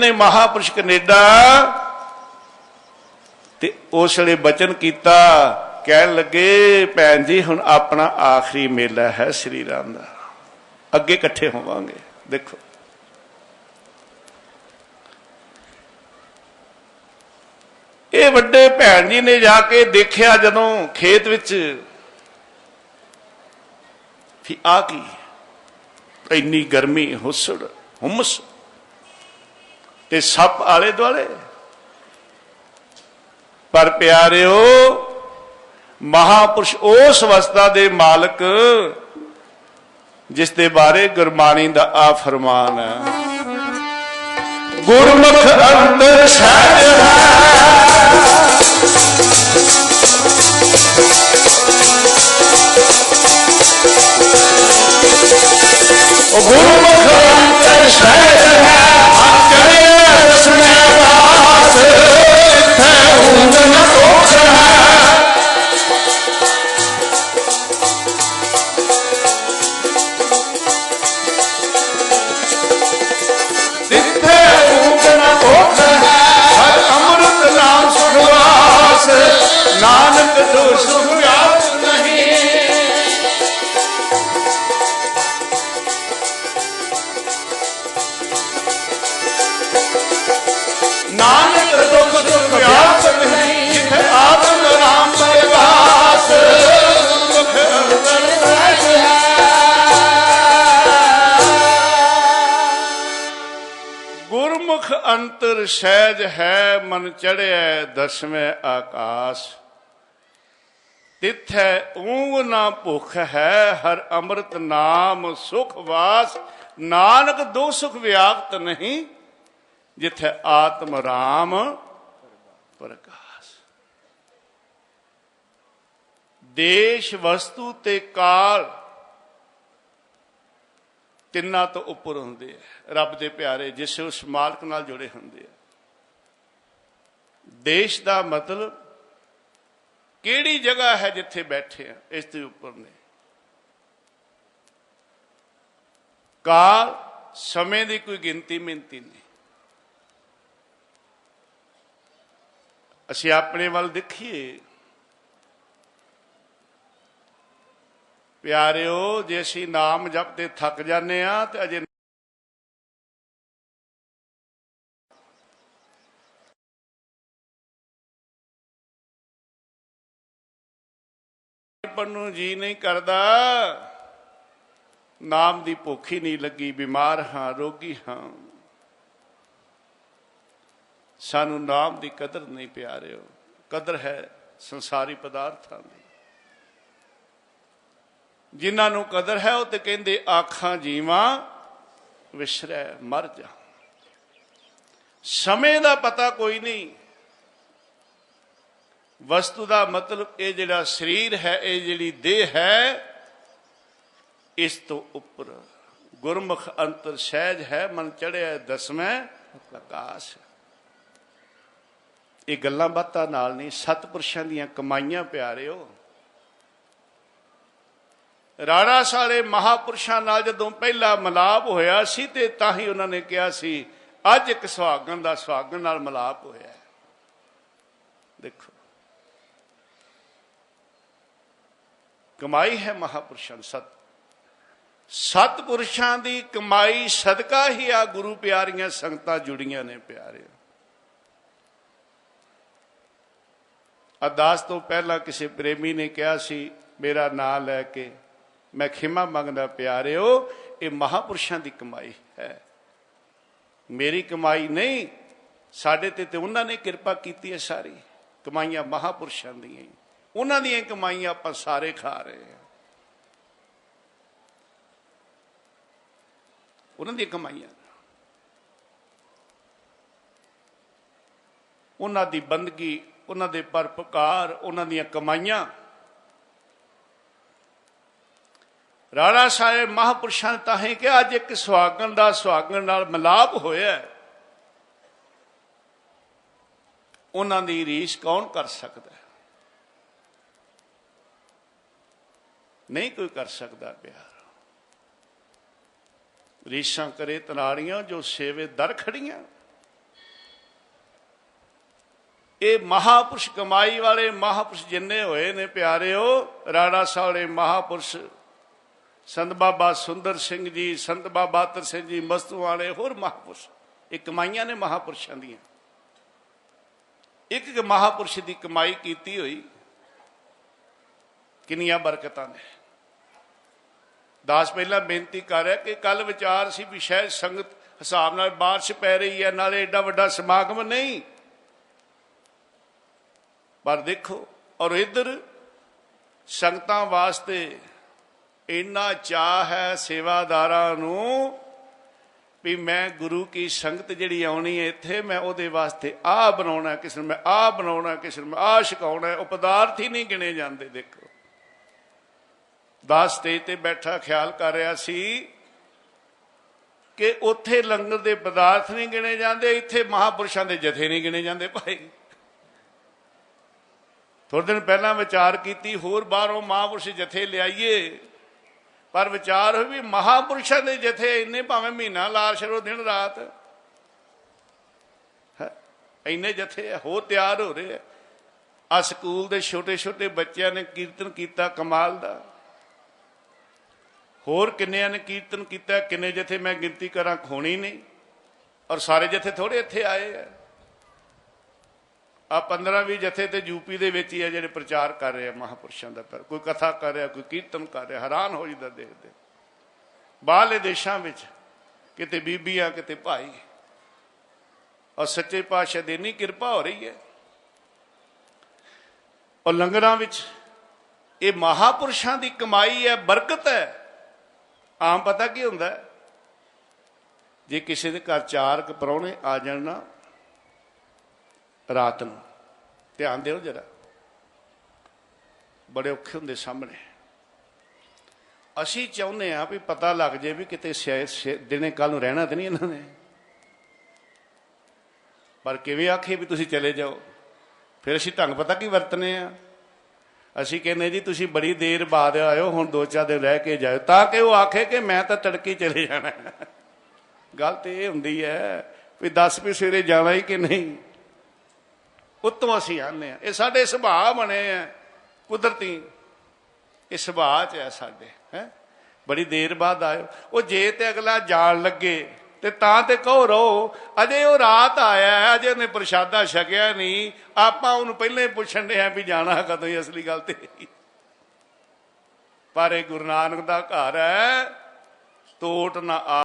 ਨੇ ਮਹਾਪੁਰਸ਼ ਕੈਨੇਡਾ ਤੇ ਉਸ ਵੇਲੇ ਬਚਨ ਕੀਤਾ, ਕਹਿਣ ਲੱਗੇ, ਭੈਣ ਜੀ, ਹੁਣ ਆਪਣਾ ਆਖਰੀ ਮੇਲਾ ਹੈ ਸ੍ਰੀ ਰਾਮ ਦਾ। ਅੱਗੇ ਇਕੱਠੇ ਹੋਵਾਂਗੇ। ਦੇਖੋ। ਇਹ ਵੱਡੇ ਭੈਣ ਜੀ ਨੇ ਜਾ ਕੇ ਦੇਖਿਆ ਜਦੋਂ ਖੇਤ ਵਿੱਚ ਵੀ ਆ ਕੀ? ਇੰਨੀ ਗਰਮੀ, ਹੁਸੜ, ਹੁਮਸ। ਤੇ ਸੱਪ ਆਲੇ ਦੁਆਲੇ ਪਰ ਪਿਆਰਿਓ, ਮਹਾਪੁਰਸ਼ ਉਸ ਅਵਸਥਾ ਦੇ ਮਾਲਕ ਜਿਸ ਦੇ ਬਾਰੇ ਗੁਰਬਾਣੀ ਦਾ ਆ ਫਰਮਾਨ ਹੈ। ਗੁਰਮੁਖ ਅੰਦਰ ਸਹਿਜ ਉਹ ਗੁਰਮੁਖ ਅੰਤਰ ਸਹਿਜ ਹੈ ਮਨ ਚੜਿਆ ਦਸਵੇਂ ਆਕਾਸ਼। ਤਿਥੈ ਊਂਗ ਨਾ ਭੁਖ ਹੈ, ਹਰ ਅੰਮ੍ਰਿਤ ਨਾਮ ਸੁਖ ਵਾਸ। ਨਾਨਕ ਦੋ ਸੁਖ ਵਿਆਪਤ ਨਹੀਂ, ਜਿੱਥੇ ਆਤਮ ਰਾਮ ਪ੍ਰਕਾਸ਼। ਦੇਸ਼ ਵਸਤੂ ਤੇ ਕਾਲ ਤਿੰਨਾਂ ਤੋਂ ਉੱਪਰ ਹੁੰਦੇ ਆ। ਰੱਬ ਦੇ ਪਿਆਰੇ, ਜਿਸ ਉਸ ਮਾਲਕ ਨਾਲ ਜੁੜੇ ਹੁੰਦੇ ਆ। ਦੇਸ਼ ਦਾ ਮਤਲਬ ਕਿਹੜੀ ਜਗ੍ਹਾ ਹੈ ਜਿੱਥੇ ਬੈਠੇ ਆ ਇਸ ਦੇ ਉੱਪਰ ਨੇ? ਕਾਲ ਸਮੇਂ ਦੀ ਕੋਈ ਗਿਣਤੀ ਮਿੰਤੀ ਨਹੀਂ। ਅਸੀਂ ਆਪਣੇ ਵੱਲ ਦੇਖੀਏ। ਪਿਆਰਿਓ, ਜੇ ਅਸੀਂ ਨਾਮ ਜਪਦੇ ਥੱਕ ਜਾਂਦੇ ਆ ਤੇ ਅਜੇ ਪੜਨ ਨੂੰ ਜੀ ਨਹੀਂ ਕਰਦਾ। ਨਾਮ ਦੀ ਭੁੱਖ ਹੀ ਨਹੀਂ ਲੱਗੀ, ਬਿਮਾਰ ਹਾਂ, ਰੋਗੀ ਹਾਂ। ਸਾਨੂੰ ਨਾਮ ਦੀ ਕਦਰ ਨਹੀਂ ਪਿਆਰਿਓ। ਕਦਰ ਹੈ ਸੰਸਾਰੀ ਪਦਾਰਥਾਂ ਦੀ। ਜਿਨ੍ਹਾਂ ਨੂੰ ਕਦਰ ਹੈ, ਉਹ ਤੇ ਕਹਿੰਦੇ, ਆਖਾਂ ਜੀਵਾਂ, ਵਿਸਰੈ ਮਰ ਜਾ। ਸਮੇਂ ਦਾ ਪਤਾ ਕੋਈ ਨਹੀਂ। ਵਸਤੂ ਦਾ ਮਤਲਬ ਇਹ ਜਿਹੜਾ ਸਰੀਰ ਹੈ, ਇਹ ਜਿਹੜੀ ਦੇਹ ਹੈ, ਇਸ ਤੋਂ ਉੱਪਰ ਗੁਰਮੁਖ ਅੰਤਰ ਸਹਿਜ ਹੈ, ਮਨ ਚੜਿਆ ਦਸਵੇਂ ਪ੍ਰਕਾਸ਼ ਇਹ ਗੱਲਾਂ ਬਾਤਾਂ ਨਾਲ ਨਹੀਂ, ਸਤਪੁਰਸ਼ਾਂ ਦੀਆਂ ਕਮਾਈਆਂ ਪਿਆਰਿਓ। ਰਾਣਾ ਸਾਲੇ ਮਹਾਪੁਰਸ਼ਾਂ ਨਾਲ ਜਦੋਂ ਪਹਿਲਾ ਮਲਾਪ ਹੋਇਆ ਸੀ ਤੇ ਤਾਂ ਹੀ ਉਹਨਾਂ ਨੇ ਕਿਹਾ ਸੀ, ਅੱਜ ਇੱਕ ਸੁਹਾਗਣ ਦਾ ਸੁਹਾਗਣ ਨਾਲ ਮਲਾਪ ਹੋਇਆ ਦੇਖੋ ਕਮਾਈ ਹੈ ਮਹਾਪੁਰਸ਼ਾਂ ਦੀ, ਸਤ। ਸਤਪੁਰਸ਼ਾਂ ਦੀ ਕਮਾਈ ਸਦਕਾ ਹੀ ਆ ਗੁਰੂ ਪਿਆਰੀਆਂ ਸੰਗਤਾਂ ਜੁੜੀਆਂ ਨੇ ਪਿਆਰੇ। ਅਰਦਾਸ ਤੋਂ ਪਹਿਲਾਂ ਕਿਸੇ ਪ੍ਰੇਮੀ ਨੇ ਕਿਹਾ ਸੀ, ਮੇਰਾ ਨਾਮ ਲੈ ਕੇ ਮੈਂ ਖਿਮਾ ਮੰਗਦਾ ਪਿਆਰਿਓ, ਇਹ ਮਹਾਪੁਰਸ਼ਾਂ ਦੀ ਕਮਾਈ ਹੈ। ਮੇਰੀ ਕਮਾਈ ਨਹੀਂ, ਸਾਡੇ ਤੇ ਤੇ ਉਹਨਾਂ ਨੇ ਕਿਰਪਾ ਕੀਤੀ ਹੈ ਸਾਰੀ। ਕਮਾਈਆਂ ਮਹਾਪੁਰਸ਼ਾਂ ਦੀਆਂ ਹੀ। ਉਹਨਾਂ ਦੀਆਂ ਕਮਾਈਆਂ ਆਪਾਂ ਸਾਰੇ ਖਾ ਰਹੇ ਹਾਂ। ਉਹਨਾਂ ਦੀਆਂ ਕਮਾਈਆਂ। ਉਹਨਾਂ ਦੀ ਬੰਦਗੀ, ਉਹਨਾਂ ਦੇ ਪਰਪਕਾਰ ਉਹਨਾਂ ਦੀਆਂ ਕਮਾਈਆਂ। ਰਾਣਾ ਸਾਹਿਬ ਮਹਾਪੁਰਸ਼ਾਂ ਨੇ ਤਾਂ ਹੀ ਕਿ ਅੱਜ ਇੱਕ ਸੁਹਾਗਣ ਦਾ ਸੁਹਾਗਣ ਨਾਲ ਮਿਲਾਪ ਹੋਇਆ ਉਹਨਾਂ ਦੀ ਰੀਸ ਕੌਣ ਕਰ ਸਕਦਾ ਨਹੀਂ ਕੋਈ ਕਰ ਸਕਦਾ ਪਿਆਰ। ਰੀਸਾਂ ਕਰੇ ਤਨਾੜੀਆਂ, ਜੋ ਸੇਵੇ ਦਰ ਖੜੀਆਂ। ਇਹ ਮਹਾਪੁਰਸ਼ ਕਮਾਈ ਵਾਲੇ ਮਹਾਪੁਰਸ਼ ਜਿੰਨੇ ਹੋਏ ਨੇ ਪਿਆਰਿਓ, ਰਾੜਾ ਸਾਲੇ ਮਹਾਪੁਰਸ਼, ਸੰਤ ਬਾਬਾ ਸੁੰਦਰ ਸਿੰਘ ਜੀ, ਸੰਤ ਬਾਬਾ ਤਰ ਸਿੰਘ ਜੀ, ਮਸਤੂ ਵਾਲੇ ਹੋਰ ਮਹਾਪੁਰਸ਼, ਇਹ ਕਮਾਈਆਂ ਨੇ ਮਹਾਪੁਰਸ਼ਾਂ ਦੀਆਂ। ਇੱਕ ਇੱਕ ਮਹਾਪੁਰਸ਼ ਦੀ ਕਮਾਈ ਕੀਤੀ ਹੋਈ ਕਿੰਨੀਆਂ ਬਰਕਤਾਂ ਨੇ। ਦਾਸ ਪਹਿਲਾਂ ਬੇਨਤੀ ਕਰ ਰਿਹਾ ਕਿ ਕੱਲ ਵਿਚਾਰ ਸੀ ਵੀ ਸ਼ਾਇਦ ਸੰਗਤ ਹਿਸਾਬ ਨਾਲ ਬਾਰਿਸ਼ ਪੈ ਰਹੀ ਹੈ, ਨਾਲੇ ਐਡਾ ਵੱਡਾ ਸਮਾਗਮ ਨਹੀਂ। ਪਰ ਦੇਖੋ, ਔਰ ਇਧਰ ਸੰਗਤਾਂ ਵਾਸਤੇ ਇੰਨਾ ਚਾਹ ਹੈ ਸੇਵਾਦਾਰਾਂ ਨੂੰ ਵੀ ਮੈਂ ਗੁਰੂ ਕੀ ਸੰਗਤ ਜਿਹੜੀ ਆਉਣੀ ਹੈ ਇੱਥੇ, ਮੈਂ ਉਹਦੇ ਵਾਸਤੇ ਆਹ ਬਣਾਉਣਾ, ਕਿਸੇ ਨੂੰ ਮੈਂ ਆਹ ਬਣਾਉਣਾ, ਕਿਸੇ ਨੂੰ ਮੈਂ ਆਹ ਛਕਾਉਣਾ, ਉਹ ਪਦਾਰਥ ਹੀ ਨਹੀਂ ਗਿਣੇ ਜਾਂਦੇ, ਦੇਖੋ। ਦਾਸ ਸਟੇਜ ਤੇ ਬੈਠਾ ਖਿਆਲ ਕਰ ਰਿਹਾ ਸੀ ਕਿ ਉੱਥੇ ਲੰਗਰ ਦੇ ਪਦਾਰਥ ਨਹੀਂ ਗਿਣੇ ਜਾਂਦੇ ਇੱਥੇ ਮਹਾਪੁਰਸ਼ਾਂ ਦੇ ਜਥੇ ਨਹੀਂ ਗਿਣੇ ਜਾਂਦੇ ਭਾਈ। ਥੋੜੇ ਦਿਨ ਪਹਿਲਾਂ ਵਿਚਾਰ ਕੀਤੀ ਹੋਰ ਬਾਹਰੋਂ ਮਹਾਪੁਰਸ਼ ਜਥੇ ਲਿਆਈਏ। ਪਰ ਵਿਚਾਰ ਹੋਈ ਵੀ ਮਹਾਪੁਰਸ਼ਾਂ ਦੇ ਜਥੇ ਇੰਨੇ ਭਾਵੇਂ ਮਹੀਨਾ ਲਾ ਛੜੋ ਦਿਨ ਰਾਤ। ਇੰਨੇ ਜਥੇ ਆ, ਹੋਰ ਤਿਆਰ ਹੋ ਰਹੇ ਆ। ਆ ਸਕੂਲ ਦੇ ਛੋਟੇ ਛੋਟੇ ਬੱਚਿਆਂ ਨੇ ਕੀਰਤਨ ਕੀਤਾ ਕਮਾਲ ਦਾ। ਹੋਰ ਕਿੰਨਿਆਂ ਨੇ ਕੀਰਤਨ ਕੀਤਾ, ਕਿੰਨੇ ਜਥੇ ਮੈਂ ਗਿਣਤੀ ਕਰਾਂ, ਖੋਣੀ ਨਹੀਂ। ਔਰ ਸਾਰੇ ਜਥੇ ਥੋੜੇ ਇੱਥੇ ਆਏ ਆ। ਆ 15 20 ਜਥੇ ਤੇ ਯੂਪੀ ਦੇ ਵਿੱਚ ਹੀ ਆ ਜਿਹੜੇ ਪ੍ਰਚਾਰ ਕਰ ਰਹੇ ਆ ਮਹਾਪੁਰਸ਼ਾਂ ਦਾ ਪਰ ਕੋਈ ਕਥਾ ਕਰ ਰਿਹਾ, ਕੋਈ ਕੀਰਤਨ ਕਰ ਰਿਹਾ, ਹੈਰਾਨ ਹੋ ਜਾਂਦਾ ਦੇਖਦੇ। ਬਾਹਰਲੇ ਦੇਸ਼ਾਂ ਵਿੱਚ ਕਿਤੇ ਬੀਬੀਆਂ, ਕਿਤੇ ਭਾਈ। ਔਰ ਸੱਚੇ ਪਾਤਸ਼ਾਹ ਦੀ ਇੰਨੀ ਕਿਰਪਾ ਹੋ ਰਹੀ ਹੈ। ਔਰ ਲੰਗਰਾਂ ਵਿੱਚ ਇਹ ਮਹਾਪੁਰਸ਼ਾਂ ਦੀ ਕਮਾਈ ਹੈ, ਬਰਕਤ ਹੈ। ਆਮ ਪਤਾ ਕੀ ਹੁੰਦਾ? ਜੇ ਕਿਸੇ ਦੇ ਘਰ ਚਾਰ ਕੁ ਪ੍ਰਾਹੁਣੇ ਆ ਜਾਣ ਨਾ, ਰਾਤ ਨੂੰ, ਧਿਆਨ ਦਿਓ ਜਰਾ। ਬੜੇ ਔਖੇ ਹੁੰਦੇ ਸਾਹਮਣੇ। ਅਸੀਂ ਚਾਹੁੰਦੇ ਆ ਵੀ ਪਤਾ ਲੱਗ ਜੇ ਵੀ ਕਿਤੇ ਸ਼ਾਇਦ ਦਿਨੇ ਕੱਲ ਨੂੰ ਰਹਿਣਾ ਤੇ ਨਹੀਂ ਇਹਨਾਂ ਨੇ। ਪਰ ਕਿਵੇਂ ਆਖੇ ਵੀ ਤੁਸੀਂ ਚਲੇ ਜਾਓ? ਫਿਰ ਅਸੀਂ ਢੰਗ ਪਤਾ ਕੀ ਵਰਤਨੇ ਆ? ਅਸੀਂ ਕਹਿੰਦੇ ਜੀ, ਤੁਸੀਂ ਬੜੀ ਦੇਰ ਬਾਅਦ ਆਇਓ, ਹੁਣ ਦੋ ਚਾਰ ਦਿਨ ਰਹਿ ਕੇ ਜਾਇਓ। ਤਾਂ ਕਿ ਉਹ ਆਖੇ ਕਿ ਮੈਂ ਤਾਂ ਤੜਕੀ ਚਲੇ ਜਾਣਾ। ਗੱਲ ਤੇ ਇਹ ਹੁੰਦੀ ਹੈ ਵੀ 10 ਵੀ ਸਵੇਰੇ ਜਾਣਾ ਹੀ ਕਿ ਨਹੀਂ? ਉੱਤੋਂ ਅਸੀਂ ਆਨੇ ਆ ਇਹ ਸਾਡੇ ਸੁਭਾਅ ਬਣੇ ਆ, ਕੁਦਰਤੀ। ਇਹ ਸੁਭਾਅ ਚ ਹੈ ਸਾਡੇ, ਹੈ? ਬੜੀ ਦੇਰ ਬਾਅਦ ਆਇਓ। ਉਹ ਜੇ ਤੇ ਅਗਲਾ ਜਾਣ ਲੱਗੇ ਤੇ ਤਾਂ ਤੇ ਕਹੋ ਰੋ, ਅਜੇ ਉਹ ਰਾਤ ਆਇਆ ਅਜੇ ਉਹਨੇ ਪ੍ਰਸ਼ਾਦਾ ਛਕਿਆ ਨਹੀਂ। ਆਪਾਂ ਉਹਨੂੰ ਪਹਿਲਾਂ ਹੀ ਪੁੱਛਣ ਦੇ ਆ ਵੀ ਜਾਣਾ ਕਦੋਂ ਹੀ ਅਸਲੀ ਗੱਲ ਤੇ। ਪਰ ਇਹ ਗੁਰੂ ਨਾਨਕ ਦਾ ਘਰ ਹੈ, ਤੋਟ ਨਾ ਆ